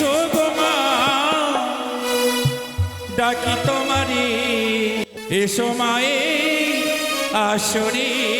এসো গোমা ডাকি তোমারি এসো মায়ে আসরে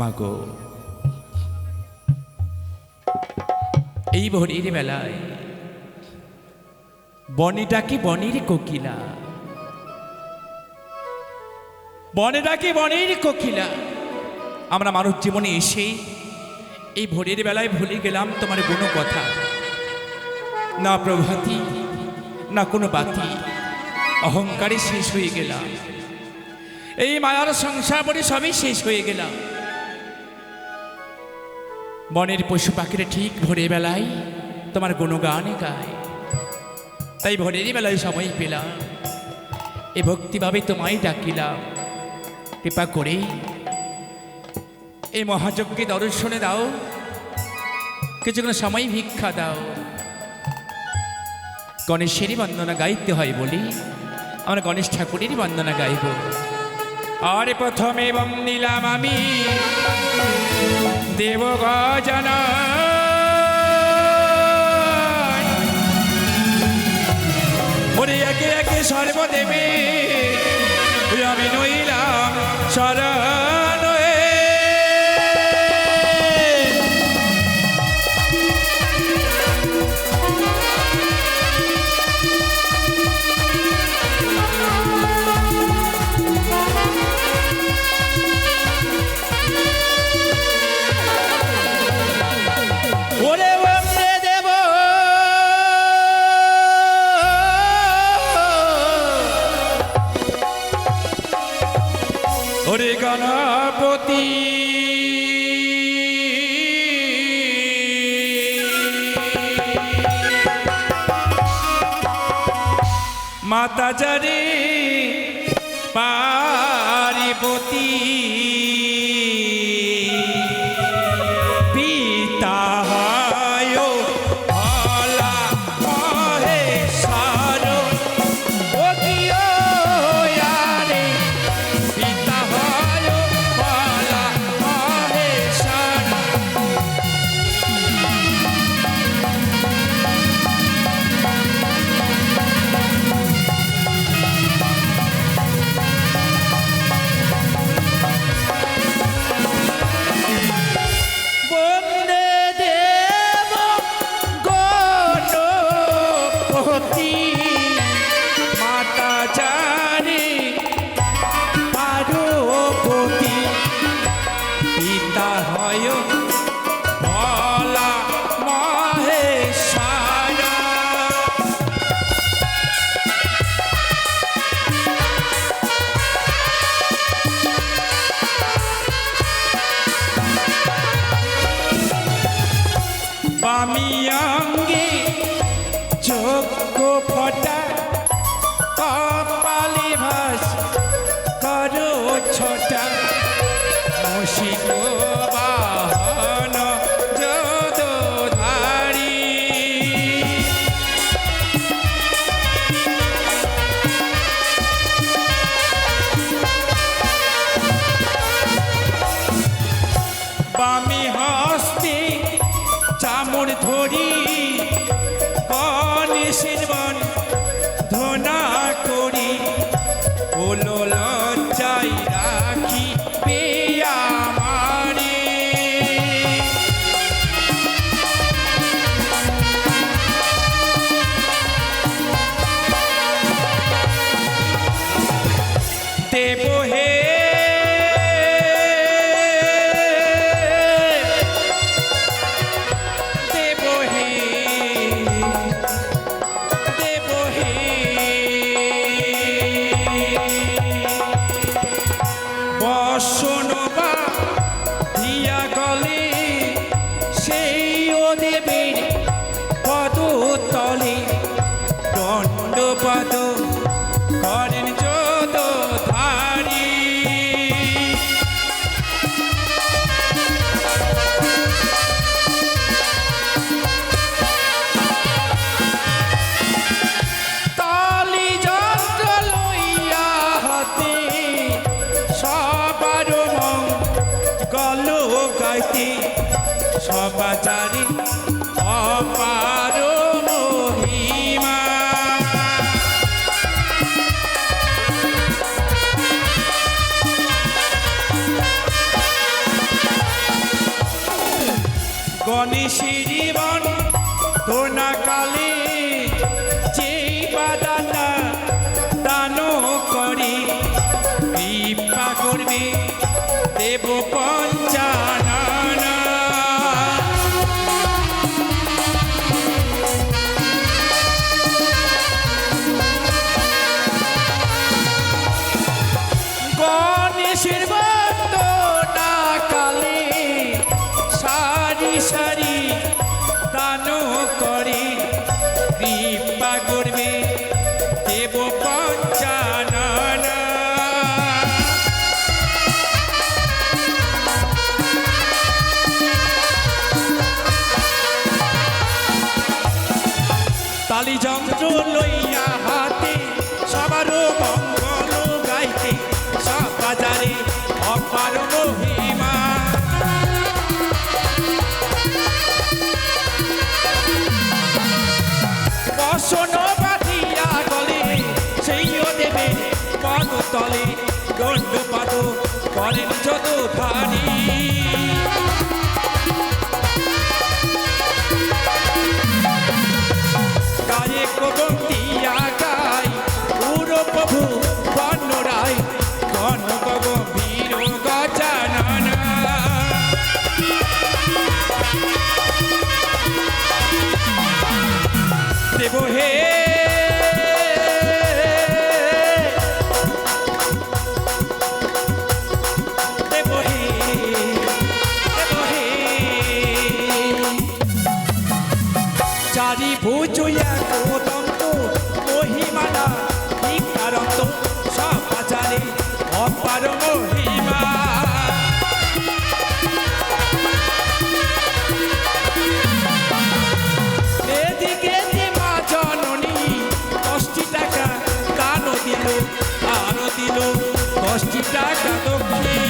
মাগো। এই ভরির বেলায় বনে ডাকি বনির কোকিলা? বনে ডাকি বনের কোকিলা? আমরা মানব জীবনে এসে এই ভোরের বেলায় ভুলে গেলাম তোমার কোনো কথা। না প্রভাতি, না কোনো বাতি। অহংকারে শেষ হয়ে গেলাম। এই মায়ার সংসার বলে সবই শেষ হয়ে গেলাম। বনের পশু পাখিরা ঠিক ভোরের বেলায় তোমার গুণগান গায়। তাই ভোরের বেলায় সময় পেলাম, এ ভক্তিভাবে তোমায় ডাকিলাম। কৃপা করে এই মহাযজ্ঞে দর্শনে দাও, কিছুক্ষণ সময় ভিক্ষা দাও। গণেশেরই বন্দনা গাইতে হয় বলি, আমরা গণেশ ঠাকুরেরই বন্দনা গাইব। আর প্রথমে বন্দিলাম আমি। দেব গজন। একে একে সর্বদেবী। আমি নইলাম শরণ ওরে গণপতি। মাতা জারি পারিপতি অপার pra dormir. হরেন চতুর্ধারী গায়ে কোদম দিয়া গাই পুরো প্রভু বন্যরায় ঘন গভীর গজাননা দেব হে দিল। দশটি টাকা দক্ষিণ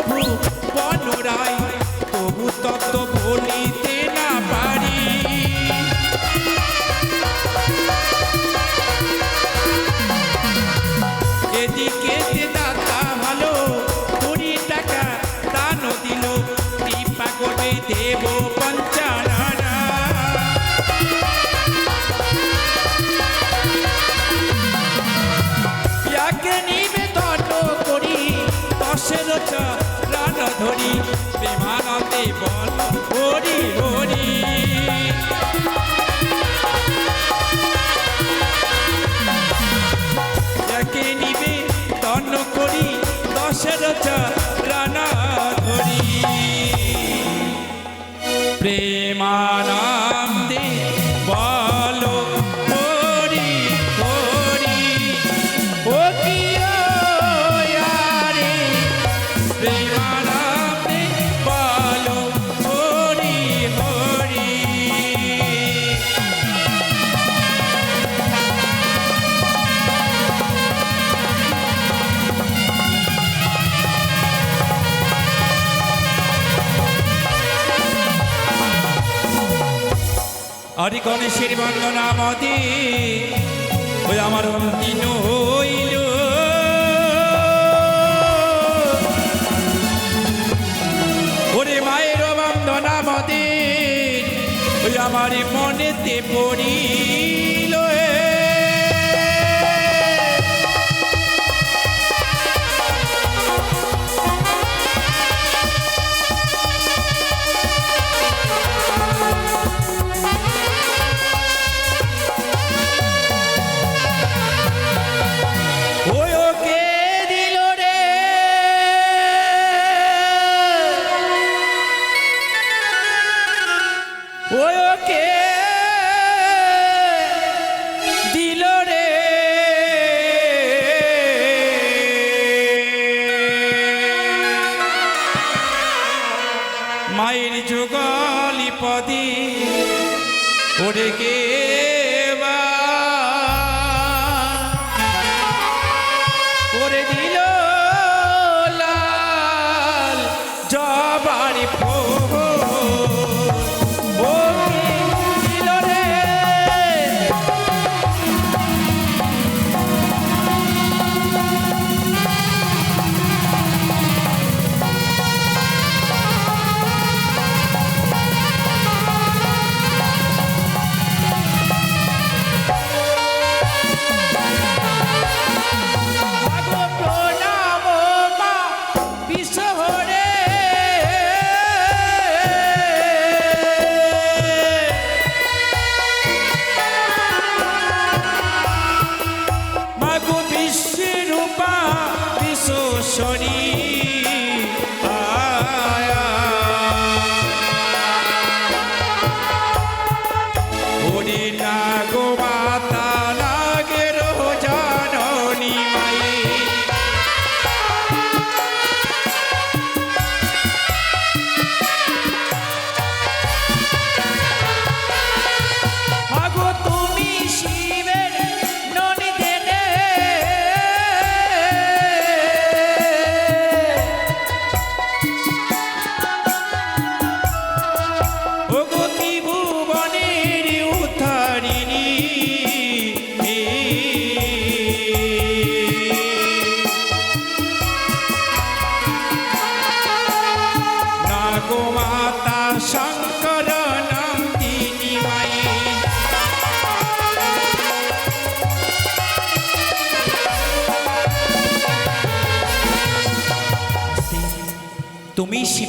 প্রভু বনরায় তবু তত্ত্ব বলিতে চাচা রানা ধরি। প্রেমান দেশের বন্দনা মতে, ওই আমার অন্তিম হইল ওরে মায়ের বন্দনা মতে, ওই আমার মনেতে পড়ি Sony.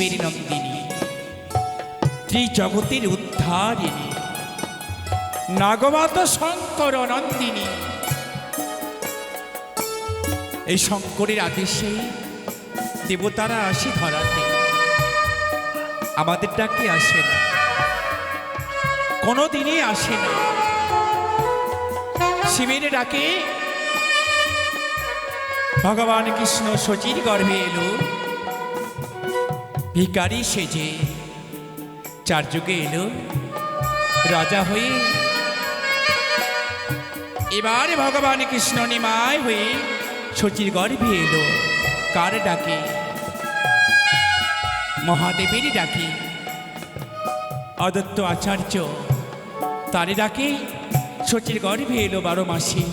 শিবের নন্দিনী ত্রিজগতের উদ্ধারিণী নাগমাত শঙ্কর নন্দিনী এই শঙ্করের আদেশে দেবতারা আসে ধরাতে। আমাদের ডাকে আসে না। কোনোদিনই আসে না। শিবের ডাকে, ভগবান কৃষ্ণ শচীর গর্ভে এলো। ভিকারি সেজে চার যুগে এলো রাজা হয়ে। এবারে ভগবান কৃষ্ণ নিমায় হয়ে শচীর গর্ভে এলো। কার ডাকে? মহাদেবেরই ডাকে। অদত্ত আচার্য, তারে ডাকে। শচীর গর্ভে এলো বারো মাসে।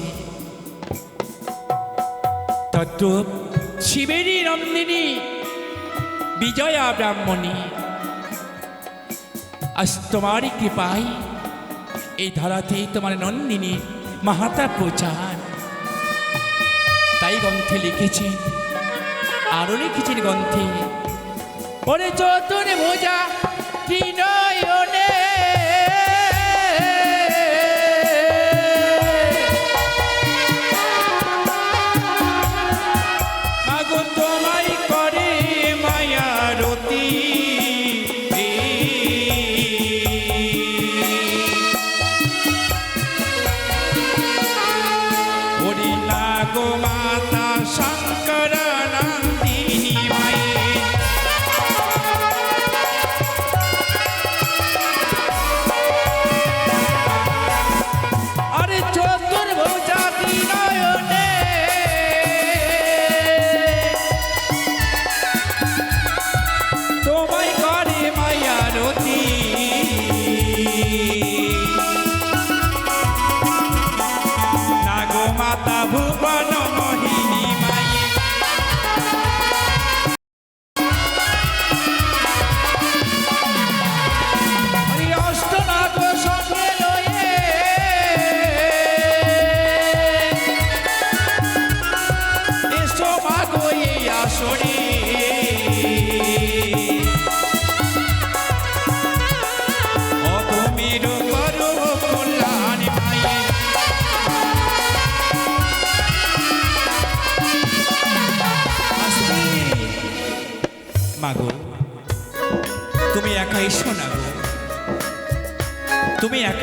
তত্ত্ব শিবেরই নন্দিনী বিজয়া ব্রাহ্মণী, আজ তোমারই কৃপায় এই ধারাতেই তোমার নন্দিনী মাহাতা প্রচার। তাই গ্রন্থে লিখেছেন আরও লিখেছেন গ্রন্থে, পরে চতুর ভোজা ত্রিনয়নে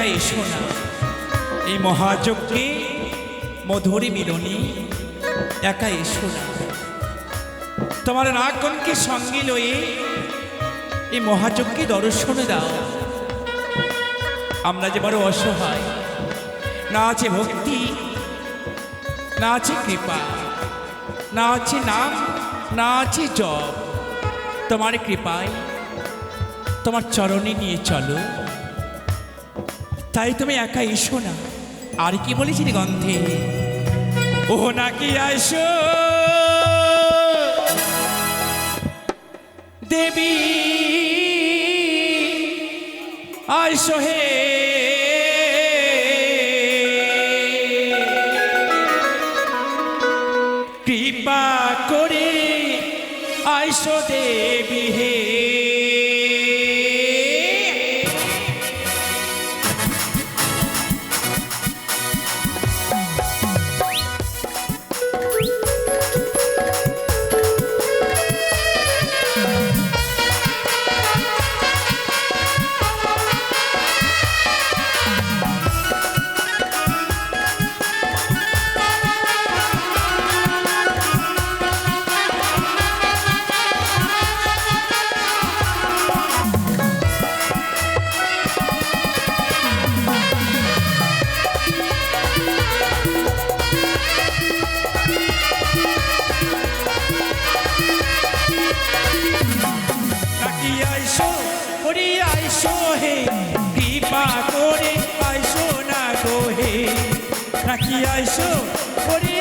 তুমি এসো না এই মহাযজ্ঞে মধুরী মিলনী একা এসো না তোমার নাগনকে সঙ্গে লয়ে এই মহাযজ্ঞে দর্শন দাও। আমরা যে বড় অসহায়, না আছে ভক্তি, না আছে কৃপা, না আছে নাম, না আছে জপ। তোমার কৃপায়, তোমার চরণে নিয়ে চলো। তাই তুমি একা এসো না। আর কি বলেছি গন্ধে? ও নাকি আইসো দেবী আইসো হে। কৃপা করে আইসো দেবী হে। আইসো হে কৃপা করে আইসো না গো হে আইসো ওরে